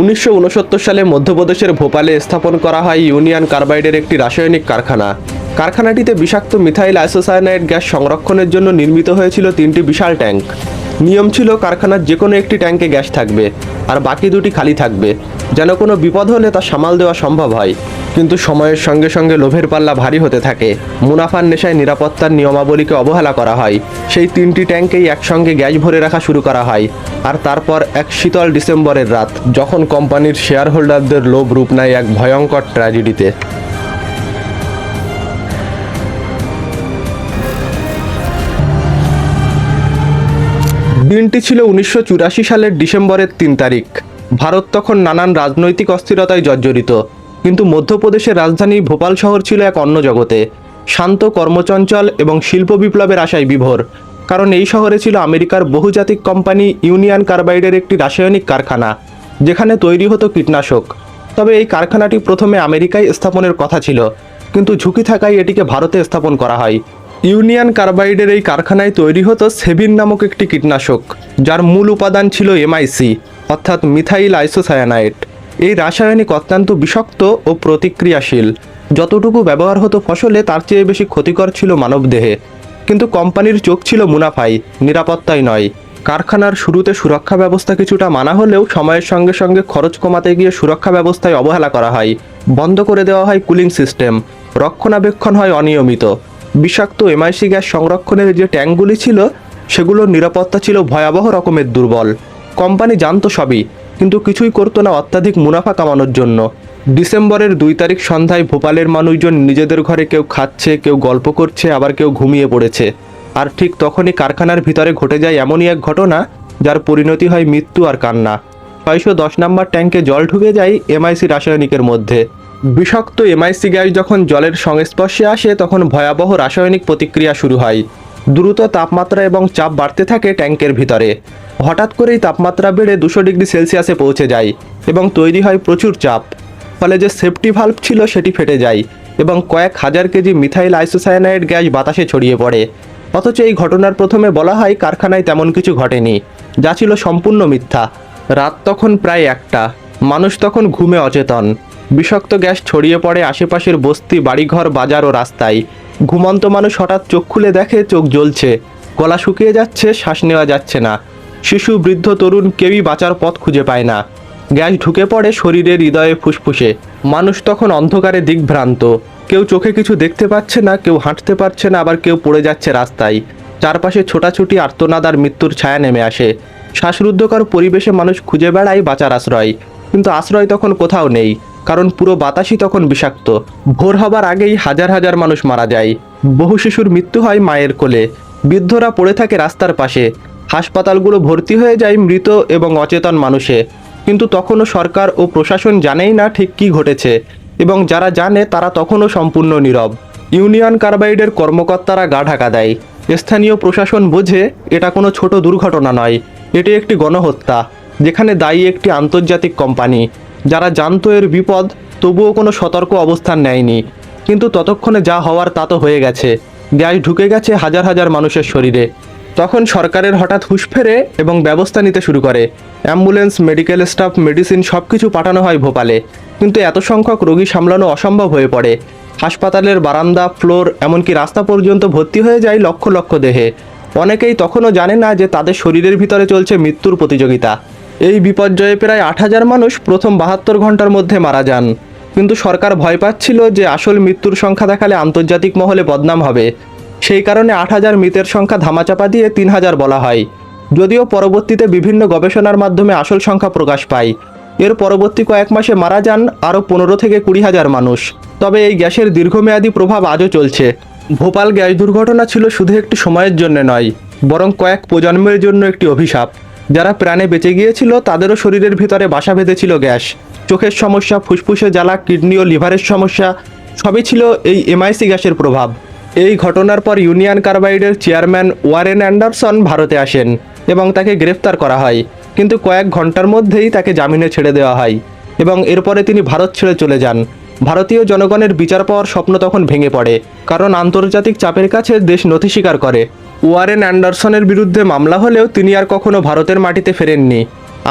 উনিশশো উনসত্তর সালে মধ্যপ্রদেশের ভোপালে স্থাপন করা হয় ইউনিয়ন কার্বাইডের একটি রাসায়নিক কারখানা। কারখানাটিতে বিষাক্ত মিথাইল আইসোসায়ানাইড গ্যাস সংরক্ষণের জন্য নির্মিত হয়েছিল তিনটি বিশাল ট্যাঙ্ক। নিয়ম ছিল কারখানার যে কোনো একটি ট্যাঙ্কে গ্যাস থাকবে আর বাকি দুটি খালি থাকবে। যেন কোনো বিপদ হলে তা সামাল দেওয়া সম্ভব হয়। কিন্তু সময়ের সঙ্গে সঙ্গে লোভের পাল্লা ভারী হতে থাকে। মুনাফার নেশায় নিরাপত্তার নিয়মাবলীকে অবহেলা করা হয়। সেই তিনটি ট্যাঙ্কেই একসঙ্গে গ্যাস ভরে রাখা শুরু করা হয়। আর তারপর এক শীতল ডিসেম্বরের রাত, যখন কোম্পানির শেয়ার হোল্ডারদের লোভ রূপ নেয় এক ভয়ঙ্কর ট্র্যাজেডিতে দিনটি ছিল উনিশশো চুরাশি সালের ডিসেম্বরের তিন তারিখ। ভারত তখন নানান রাজনৈতিক অস্থিরতায় জর্জরিত। কিন্তু মধ্যপ্রদেশের রাজধানী ভোপাল শহর ছিল এক অন্য জগতে। শান্ত কর্মচঞ্চল এবং শিল্প বিপ্লবের আশায় বিভোর। কারণ এই শহরে ছিল আমেরিকার বহুজাতিক কোম্পানি ইউনিয়ন কার্বাইডের একটি রাসায়নিক কারখানা, যেখানে তৈরি হতো কীটনাশক। তবে এই কারখানাটি প্রথমে আমেরিকায় স্থাপনের কথা ছিল, কিন্তু ঝুঁকি থাকায় এটিকে ভারতে স্থাপন করা হয়। ইউনিয়ন কার্বাইডের এই কারখানায় তৈরি হতো সেভিন নামক একটি কীটনাশক, যার মূল উপাদান ছিল এমআইসি অর্থাৎ মিথাইল আইসোসায়ানাইট এই রাসায়নিক অত্যন্ত বিষাক্ত ও প্রতিক্রিয়াশীল। যতটুকু ব্যবহার হতো ফসলে, তার চেয়ে বেশি ক্ষতিকর ছিল মানবদেহে। কিন্তু কোম্পানির চোখ ছিল মুনাফাই, নিরাপত্তাই নয়। কারখানার শুরুতে সুরক্ষা ব্যবস্থা কিছুটা মানা হলেও সময়ের সঙ্গে সঙ্গে খরচ কমাতে গিয়ে সুরক্ষা ব্যবস্থায় অবহেলা করা হয়। বন্ধ করে দেওয়া হয় কুলিং সিস্টেম। রক্ষণাবেক্ষণ হয় অনিয়মিত। বিষাক্ত এমআইসি গ্যাস সংরক্ষণের যে ট্যাঙ্কগুলি ছিল, সেগুলোর নিরাপত্তা ছিল ভয়াবহ রকমের দুর্বল। কোম্পানি জানতো সবই, কিন্তু কিছুই করতো না অত্যাধিক মুনাফা কামানোর জন্য। ডিসেম্বরের দুই তারিখ সন্ধ্যায় ভোপালের মানুষজন নিজেদের ঘরে কেউ খাচ্ছে, কেউ গল্প করছে, আবার কেউ ঘুমিয়ে পড়েছে। আর ঠিক তখনই কারখানার ভিতরে ঘটে যায় এমনই এক ঘটনা, যার পরিণতি হয় মৃত্যু আর কান্না। ছয়শো দশ নম্বর ট্যাঙ্কে জল ঢুকে যায় এমআইসি রাসায়নিকের মধ্যে। বিষাক্ত এমআইসি গ্যাস যখন জলের সংস্পর্শে আসে, তখন ভয়াবহ রাসায়নিক প্রতিক্রিয়া শুরু হয়। দ্রুত তাপমাত্রা এবং চাপ বাড়তে থাকে ট্যাঙ্কের ভিতরে। হঠাৎ করেই তাপমাত্রা বেড়ে দুশো ডিগ্রি সেলসিয়াসে পৌঁছে যায় এবং তৈরি হয় প্রচুর চাপ। ফলে যে সেফটি ভাল্ভ ছিল, সেটি ফেটে যায় এবং কয়েক হাজার কেজি মিথাইল আইসোসায়ানাইড গ্যাস বাতাসে ছড়িয়ে পড়ে। অথচ এই ঘটনার প্রথমে বলা হয় কারখানায় তেমন কিছু ঘটেনি, যা ছিল সম্পূর্ণ মিথ্যা। রাত তখন প্রায় একটা, মানুষ তখন ঘুমে অচেতন। বিষাক্ত গ্যাস ছড়িয়ে পড়ে আশেপাশের বস্তি, বাড়িঘর, বাজার ও রাস্তায়। ঘুমন্ত মানুষ হঠাৎ চোখ খুলে দেখে চোখ জ্বলছে। গলা শুকিয়ে যাচ্ছে, শ্বাস নেওয়া যাচ্ছে না। শিশু, বৃদ্ধ, তরুণ কেউই বাঁচার পথ খুঁজে পায় না। গ্যাস ঢুকে পড়ে শরীরের হৃদয়ে ফুসফুসে। মানুষ তখন অন্ধকারে দিকভ্রান্ত কেউ চোখে কিছু দেখতে পাচ্ছে না, কেউ হাঁটতে পারছে না, আবার কেউ পড়ে যাচ্ছে রাস্তায়। চারপাশে ছোটাছুটি, আর্তনাদ আর মৃত্যুর ছায়া নেমে আসে। শ্বাসরুদ্ধকর পরিবেশে মানুষ খুঁজে বেড়ায় বাঁচার আশ্রয়। কিন্তু আশ্রয় তখন কোথাও নেই। কারণ পুরো বাতাসই তখন বিষাক্ত। ভোর হবার আগেই হাজার হাজার মানুষ মারা যায়। বহু শিশুর মৃত্যু হয় মায়ের কোলে। বৃদ্ধরা পড়ে থাকে রাস্তার পাশে। হাসপাতালগুলো ভর্তি হয়ে যায় মৃত এবং অচেতন মানুষে। কিন্তু তখনও সরকার ও প্রশাসন জানেই না ঠিক কী ঘটেছে। এবং যারা জানে, তারা তখনও সম্পূর্ণ নীরব। ইউনিয়ন কার্বাইডের কর্মকর্তারা গা ঢাকা দেয়। স্থানীয় প্রশাসন বোঝে, এটা কোনো ছোট দুর্ঘটনা নয়। এটি একটি গণহত্যা, যেখানে দায়ী একটি আন্তর্জাতিক কোম্পানি। যারা জানতো এর বিপদ, তবুও কোনো সতর্ক অবস্থান নেয়নি। কিন্তু ততক্ষণে যা হওয়ার তা তো হয়ে গেছে। গ্যাস ঢুকে গেছে হাজার হাজার মানুষের শরীরে। তখন সরকারের হঠাৎ হুঁশ ফেরে এবং ব্যবস্থা নিতে শুরু করে। অ্যাম্বুলেন্স, মেডিকেল স্টাফ, মেডিসিন সব কিছু পাঠানো হয় ভোপালে। কিন্তু এত সংখ্যক রোগী সামলানো অসম্ভব হয়ে পড়ে। হাসপাতালের বারান্দা, ফ্লোর, এমনকি রাস্তা পর্যন্ত ভর্তি হয়ে যায় লক্ষ লক্ষ দেহে। অনেকেই তখনও জানে না যে তাদের শরীরের ভিতরে চলছে মৃত্যুর প্রতিযোগিতা। এই বিপর্যয়ে প্রায় আট হাজার মানুষ প্রথম বাহাত্তর ঘণ্টার মধ্যে মারা যান। কিন্তু সরকার ভয় পাচ্ছিল যে আসল মৃত্যুর সংখ্যা দেখালে আন্তর্জাতিক মহলে বদনাম হবে। সেই কারণে আট হাজার মৃতের সংখ্যা ধামাচাপা দিয়ে তিন হাজার বলা হয়। যদিও পরবর্তীতে বিভিন্ন গবেষণার মাধ্যমে আসল সংখ্যা প্রকাশ পায়। এর পরবর্তী কয়েক মাসে মারা যান আরও পনেরো থেকে কুড়ি হাজার মানুষ। তবে এই গ্যাসের দীর্ঘমেয়াদী প্রভাব আজও চলছে। ভোপাল গ্যাস দুর্ঘটনা ছিল শুধু একটি সময়ের জন্য নয়, বরং কয়েক প্রজন্মের জন্য একটি অভিশাপ। যারা প্রাণে বেঁচে গিয়েছিল, তাদেরও শরীরের ভিতরে বাসা বেঁধেছিল গ্যাস। চোখের সমস্যা ফুসফুসে জ্বালা, কিডনি ও লিভারের সমস্যা, সবই ছিল এই এমআইসি গ্যাসের প্রভাব। এই ঘটনার পর ইউনিয়ন কার্বাইডের চেয়ারম্যান ওয়ারেন অ্যান্ডারসন ভারতে আসেন এবং তাকে গ্রেফতার করা হয়। কিন্তু কয়েক ঘণ্টার মধ্যেই তাকে জামিনে ছেড়ে দেওয়া হয় এবং এরপরে তিনি ভারত ছেড়ে চলে যান। ভারতীয় জনগণের বিচার পাওয়ার স্বপ্ন তখন ভেঙে পড়ে, কারণ আন্তর্জাতিক চাপের কাছে দেশ নথি স্বীকার করে। ওয়ারেন অ্যান্ডারসনের বিরুদ্ধে মামলা হলেও তিনি আর কখনো ভারতের মাটিতে ফেরেননি।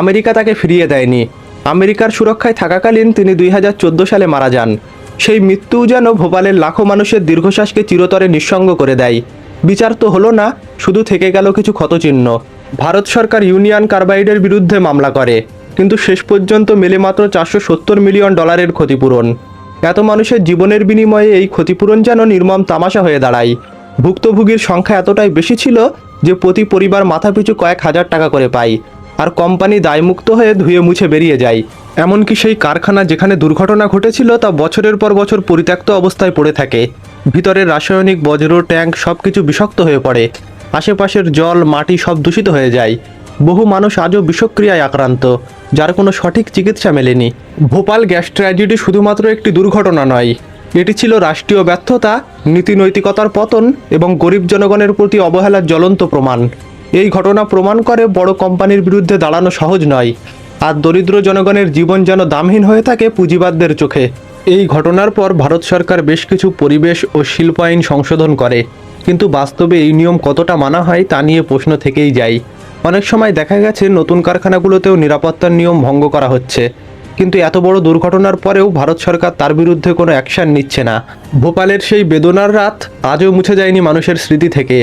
আমেরিকা তাকে ফিরিয়ে দেয়নি। আমেরিকার সুরক্ষায় থাকাকালীন তিনি দুই হাজার চোদ্দ সালে মারা যান। সেই মৃত্যুও যেন ভোপালের লাখো মানুষের দীর্ঘশ্বাসকে চিরতরে নিঃসঙ্গ করে দেয়। বিচার তো হলো না, শুধু থেকে গেল কিছু ক্ষতচিহ্ন। ভারত সরকার ইউনিয়ন কার্বাইডের বিরুদ্ধে মামলা করে, কিন্তু শেষ পর্যন্ত মেলে মাত্র চারশো সত্তর মিলিয়ন ডলারের ক্ষতিপূরণ। এত মানুষের জীবনের বিনিময়ে এই ক্ষতিপূরণ যেন নির্মম তামাশা হয়ে দাঁড়ায়। ভুক্তভোগীর সংখ্যা এতটাই বেশি ছিল যে প্রতি পরিবার মাথাপিছু কয়েক হাজার টাকা করে পায়। আর কোম্পানি দায়মুক্ত হয়ে ধুয়ে মুছে বেরিয়ে যায়। এমনকি সেই কারখানা যেখানে দুর্ঘটনা ঘটেছিল তা বছরের পর বছর পরিত্যক্ত অবস্থায় পড়ে থাকে। ভিতরের রাসায়নিক, বজ্র, ট্যাঙ্ক সব কিছু বিষাক্ত হয়ে পড়ে। আশেপাশের জল, মাটি সব দূষিত হয়ে যায়। বহু মানুষ আজও বিষক্রিয়ায় আক্রান্ত, যার কোনো সঠিক চিকিৎসা মেলেনি। ভোপাল গ্যাস ট্র্যাজেডি শুধুমাত্র একটি দুর্ঘটনা নয় এটি ছিল রাষ্ট্রীয় ব্যর্থতা, নীতি নৈতিকতার পতন এবং গরিব জনগণের প্রতি অবহেলার জ্বলন্ত প্রমাণ। এই ঘটনা প্রমাণ করে বড় কোম্পানির বিরুদ্ধে দাঁড়ানো সহজ নয়, আর দরিদ্র জনগণের জীবন যেন দামহীন হয়ে থাকে পুঁজিবাদদের চোখে। এই ঘটনার পর ভারত সরকার বেশ কিছু পরিবেশ ও শিল্প আইন সংশোধন করে, কিন্তু বাস্তবে এই নিয়ম কতটা মানা হয় তা নিয়ে প্রশ্ন থেকেই যায়। অনেক সময় দেখা গেছে নতুন কারখানাগুলোতেও নিরাপত্তার নিয়ম ভঙ্গ করা হচ্ছে। কিন্তু এত বড় দুর্ঘটনার পরেও ভারত সরকার তার বিরুদ্ধে কোনো অ্যাকশন নিচ্ছে না। ভোপালের সেই বেদনার রাত আজও মুছে যায়নি মানুষের স্মৃতি থেকে।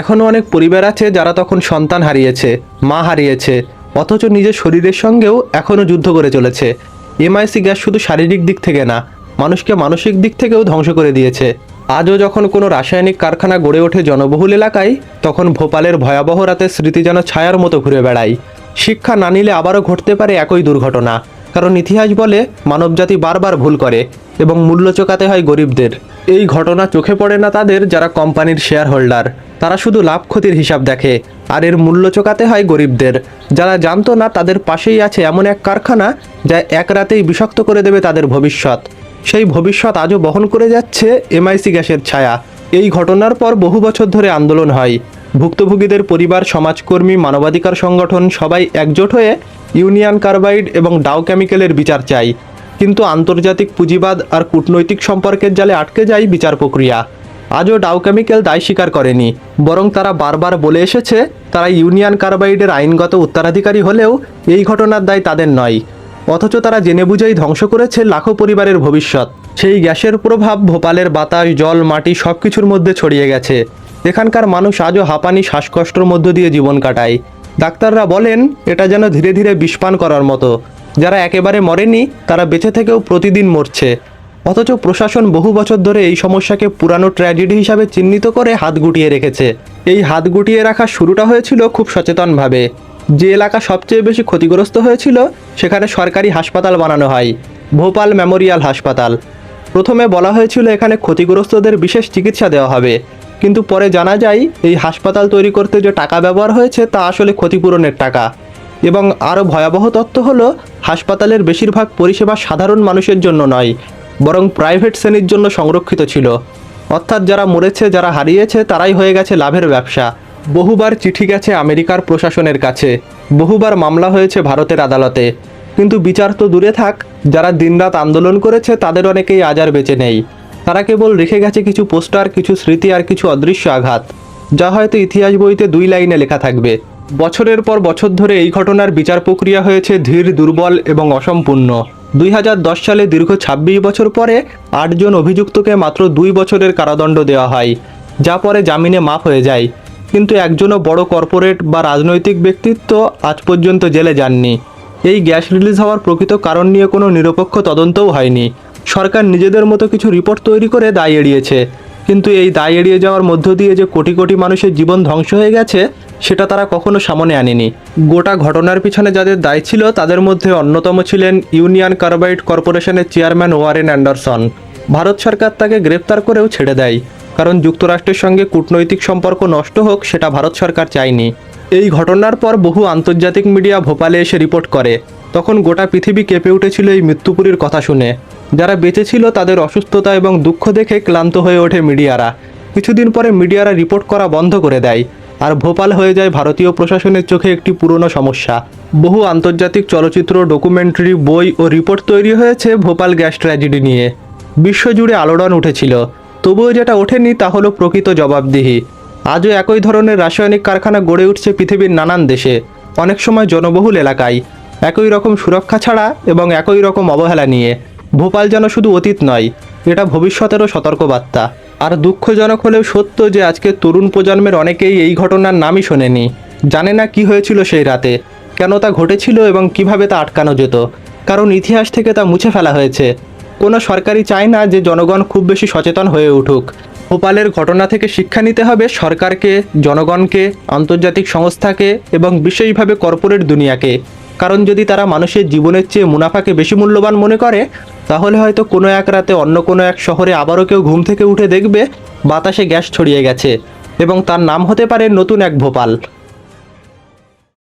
এখনও অনেক পরিবার আছে যারা তখন সন্তান হারিয়েছে, মা হারিয়েছে, অথচ নিজের শরীরের সঙ্গেও এখনও যুদ্ধ করে চলেছে। এমআইসি গ্যাস শুধু শারীরিক দিক থেকে না, মানুষকে মানসিক দিক থেকেও ধ্বংস করে দিয়েছে। আজও যখন কোনো রাসায়নিক কারখানা গড়ে ওঠে জনবহুল এলাকায়, তখন ভোপালের ভয়াবহ রাতে স্মৃতি যেন ছায়ার মতো ঘুরে বেড়ায়। শিক্ষা না নিলে আবারও ঘটতে পারে একই দুর্ঘটনা। কারণ ইতিহাস বলে মানবজাতি বারবার ভুল করে এবং মূল্য চোকাতে হয় গরিবদের। এই ঘটনা চোখে পড়ে না তাদের যারা কোম্পানির শেয়ার হোল্ডার তারা শুধু লাভ ক্ষতির হিসাব দেখে, আর এর মূল্য চোকাতে হয় গরিবদের। যারা জানতো না তাদের পাশেই আছে এমন এক কারখানা যা এক রাতেই বিষাক্ত করে দেবে তাদের ভবিষ্যৎ। সেই ভবিষ্যৎ আজও বহন করে যাচ্ছে এমআইসি গ্যাসের ছায়া। এই ঘটনার পর বহু বছর ধরে আন্দোলন হয়। ভুক্তভোগীদের পরিবার, সমাজকর্মী, মানবাধিকার সংগঠন সবাই একজোট হয়ে ইউনিয়ন কার্বাইড এবং ডাও কেমিক্যালের বিচার চাই। কিন্তু আন্তর্জাতিক পুঁজিবাদ আর কূটনৈতিক সম্পর্কের জালে আটকে যায় বিচার প্রক্রিয়া। আজও ডাও কেমিক্যাল দায় স্বীকার করেনি। বরং তারা বারবার বলে এসেছে, তারা ইউনিয়ন কার্বাইডের আইনগত উত্তরাধিকারী হলেও এই ঘটনার দায় তাদের নয়। অথচ তারা জেনে বুঝেই ধ্বংস করেছে লাখো পরিবারের ভবিষ্যৎ। সেই গ্যাসের প্রভাব, ভোপালের বাতাস, জল, মাটি সব কিছুর মধ্যে ছড়িয়ে গেছে। এখানকার মানুষ আজও হাঁপানি, শ্বাসকষ্টর মধ্য দিয়ে জীবন কাটায়। ডাক্তাররা বলেন, এটা যেন ধীরে ধীরে বিষপান করার মতো। যারা একেবারে মরেনি, তারা বেঁচে থেকেও প্রতিদিন মরছে। অথচ প্রশাসন বহু বছর ধরে এই সমস্যাকে পুরানো ট্র্যাজেডি হিসাবে চিহ্নিত করে হাত গুটিয়ে রেখেছে। এই হাত গুটিয়ে রাখা শুরুটা হয়েছিল খুব সচেতনভাবে। যে এলাকা সবচেয়ে বেশি ক্ষতিগ্রস্ত হয়েছিল, সেখানে সরকারি হাসপাতাল বানানো হয়, ভোপাল মেমোরিয়াল হাসপাতাল। প্রথমে বলা হয়েছিল এখানে ক্ষতিগ্রস্তদের বিশেষ চিকিৎসা দেওয়া হবে। কিন্তু পরে জানা যায়, এই হাসপাতাল তৈরি করতে যে টাকা ব্যবহার হয়েছে তা আসলে ক্ষতিপূরণের টাকা। এবং আরও ভয়াবহ তথ্য হল, হাসপাতালের বেশিরভাগ পরিষেবা সাধারণ মানুষের জন্য নয়, বরং প্রাইভেট শ্রেণির জন্য সংরক্ষিত ছিল। অর্থাৎ যারা মরেছে, যারা হারিয়েছে, তারাই হয়ে গেছে লাভের ব্যবসা। বহুবার চিঠি গেছে আমেরিকার প্রশাসনের কাছে। বহুবার মামলা হয়েছে ভারতের আদালতে। কিন্তু বিচার তো দূরে থাক, যারা দিনরাত আন্দোলন করেছে, তাদের অনেকেই আজ আর বেঁচে নেই। তারা কেবল রেখে গেছে কিছু পোস্টার, কিছু স্মৃতি আর কিছু অদৃশ্য আঘাত। যা হয়তো ইতিহাস বইতে দুই লাইনে লেখা থাকবে। বছরের পর বছর ধরে এই ঘটনার বিচার প্রক্রিয়া হয়েছে ধীর, দুর্বল এবং অসম্পূর্ণ। দুই হাজার দশ সালে দীর্ঘ ছাব্বিশ বছর পরে আটজন অভিযুক্তকে মাত্র দুই বছরের কারাদণ্ড দেওয়া হয়, যা পরে জামিনে মাফ হয়ে যায়। কিন্তু একজনও বড় কর্পোরেট বা রাজনৈতিক ব্যক্তিত্ব আজ পর্যন্ত জেলে যাননি। এই গ্যাস রিলিজ হওয়ার প্রকৃত কারণ নিয়ে কোনো নিরপেক্ষ তদন্তও হয়নি। সরকার নিজেদের মতো কিছু রিপোর্ট তৈরি করে দায় এড়িয়েছে। কিন্তু এই দায় এড়িয়ে যাওয়ার মধ্য দিয়ে যে কোটি কোটি মানুষের জীবন ধ্বংস হয়ে গেছে, সেটা তারা কখনো সামনে আনেনি। গোটা ঘটনার পিছনে যাদের দায় ছিল, তাদের মধ্যে অন্যতম ছিলেন ইউনিয়ন কার্বাইড কর্পোরেশনের চেয়ারম্যান ওয়ারেন অ্যান্ডারসন। ভারত সরকার তাকে গ্রেপ্তার করেও ছেড়ে দেয়, কারণ যুক্তরাষ্ট্রের সঙ্গে কূটনৈতিক সম্পর্ক নষ্ট হোক, সেটা ভারত সরকার চায়নি। এই ঘটনার পর বহু আন্তর্জাতিক মিডিয়া ভোপালে এসে রিপোর্ট করে। তখন গোটা পৃথিবী কেঁপে উঠেছিল এই মৃত্যুপুরীর কথা শুনে। যারা বেঁচে ছিল তাদের অসুস্থতা এবং দুঃখ দেখে ক্লান্ত হয়ে ওঠে মিডিয়ারা। কিছুদিন পরে মিডিয়ারা রিপোর্ট করা বন্ধ করে দেয়। আর ভোপাল হয়ে যায় ভারতীয় প্রশাসনের চোখে একটি পুরনো সমস্যা। বহু আন্তর্জাতিক চলচ্চিত্র, ডকুমেন্টারি, বই ও রিপোর্ট তৈরি হয়েছে ভোপাল গ্যাস ট্র্যাজেডি নিয়ে। বিশ্বজুড়ে আলোড়ন উঠেছিল। তবুও যেটা ওঠেনি তা হলো প্রকৃত জবাবদিহি। আজও একই ধরনের রাসায়নিক কারখানা গড়ে উঠছে পৃথিবীর নানান দেশে। অনেক সময় জনবহুল এলাকায়। একই রকম সুরক্ষা ছাড়া এবং একই রকম অবহেলা নিয়ে। ভোপাল যেন শুধু অতীত নয়, এটা ভবিষ্যতেরও সতর্কবার্তা। আর দুঃখজনক হলেও সত্য যে আজকে তরুণ প্রজন্মের অনেকেই এই ঘটনার নামই শোনেনি। জানে না কি হয়েছিল সেই রাতে, কেন তা ঘটেছিল এবং কীভাবে তা আটকানো যেত। কারণ ইতিহাস থেকে তা মুছে ফেলা হয়েছে। কোনো সরকারই চায় না যে জনগণ খুব বেশি সচেতন হয়ে উঠুক। ভোপালের ঘটনা থেকে শিক্ষা নিতে হবে সরকারকে, জনগণকে, আন্তর্জাতিক সংস্থাকে এবং বিশেষভাবে কর্পোরেট দুনিয়াকে। কারণ যদি তারা মানুষের জীবনের চেয়ে মুনাফাকে বেশি মূল্যবান মনে করে, তাহলে হয়তো কোনো এক রাতে অন্য কোনো এক শহরে আবারও কেউ ঘুম থেকে উঠে দেখবে বাতাসে গ্যাস ছড়িয়ে গেছে এবং তার নাম হতে পারে নতুন এক ভোপাল।